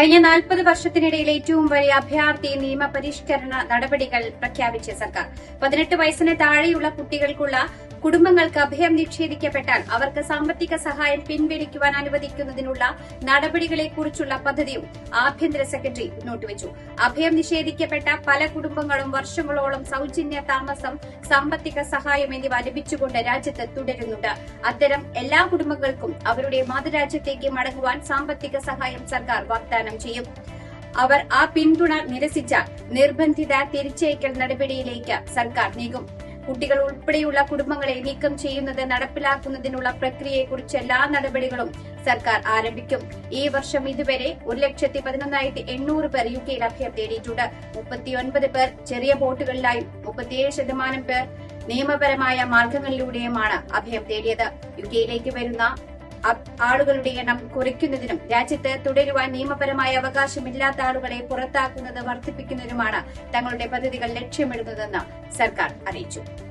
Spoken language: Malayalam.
കഴിഞ്ഞ നാൽപ്പത് വർഷത്തിനിടയിൽ ഏറ്റവും വലിയ അഭയാർത്ഥി നിയമപരിഷ്കരണ നടപടികൾ പ്രഖ്യാപിച്ച സർക്കാർ. പതിനെട്ട് വയസ്സിന് താഴെയുള്ള കുട്ടികൾക്കുള്ള കുടുംബങ്ങൾക്ക് അഭയം നിഷേധിക്കപ്പെട്ടാൽ അവർക്ക് സാമ്പത്തിക സഹായം പിൻവലിക്കുവാൻ അനുവദിക്കുന്നതിനുള്ള നടപടികളെക്കുറിച്ചുള്ള പദ്ധതിയും ആഭ്യന്തര സെക്രട്ടറി മുന്നോട്ടുവച്ചു അഭയം നിഷേധിക്കപ്പെട്ട പല കുടുംബങ്ങളും വർഷങ്ങളോളം സൌജന്യ താമസം സാമ്പത്തിക സഹായം എന്നിവ ലഭിച്ചുകൊണ്ട് രാജ്യത്ത് തുടരുന്നുണ്ട്. അത്തരം എല്ലാ കുടുംബങ്ങൾക്കും അവരുടെ മാതൃരാജ്യത്തേക്ക് മടങ്ങുവാൻ സാമ്പത്തിക സഹായം സർക്കാർ വാഗ്ദാനം ചെയ്യും. അവർ ആ പിന്തുണ നിരസിച്ചാൽ നിർബന്ധിത തിരിച്ചയക്കൽ നടപടിയിലേക്ക് സർക്കാർ നീങ്ങും. കുട്ടികൾ ഉൾപ്പെടെയുള്ള കുടുംബങ്ങളെ നീക്കം ചെയ്യുന്നത് നടപ്പിലാക്കുന്നതിനുള്ള പ്രക്രിയയെക്കുറിച്ച് എല്ലാ നടപടികളും സർക്കാർ ആരംഭിക്കും. ഈ വർഷം ഇതുവരെ ഒരു ലക്ഷത്തി പതിനൊന്നായിരത്തി എണ്ണൂറ് പേർ യു കെയിൽ അഭയം തേടിയിട്ടുണ്ട് മുപ്പത്തിയൊൻപത് പേർ ചെറിയ ബോട്ടുകളിലായും മുപ്പത്തിയേഴ് ശതമാനം പേർ നിയമപരമായ മാർഗങ്ങളിലൂടെയുമാണ് അഭയം തേടിയത് യു കെയിലേക്ക് വരുന്ന ആളുകളുടെ എണ്ണം കുറയ്ക്കുന്നതിനും രാജ്യത്ത് തുടരുവാൻ നിയമപരമായ അവകാശമില്ലാത്ത ആളുകളെ പുറത്താക്കുന്നത് വർദ്ധിപ്പിക്കുന്നതിനുമാണ് തങ്ങളുടെ പദ്ധതികൾ ലക്ഷ്യമിടുന്നതെന്ന് സർക്കാർ അറിയിച്ചു.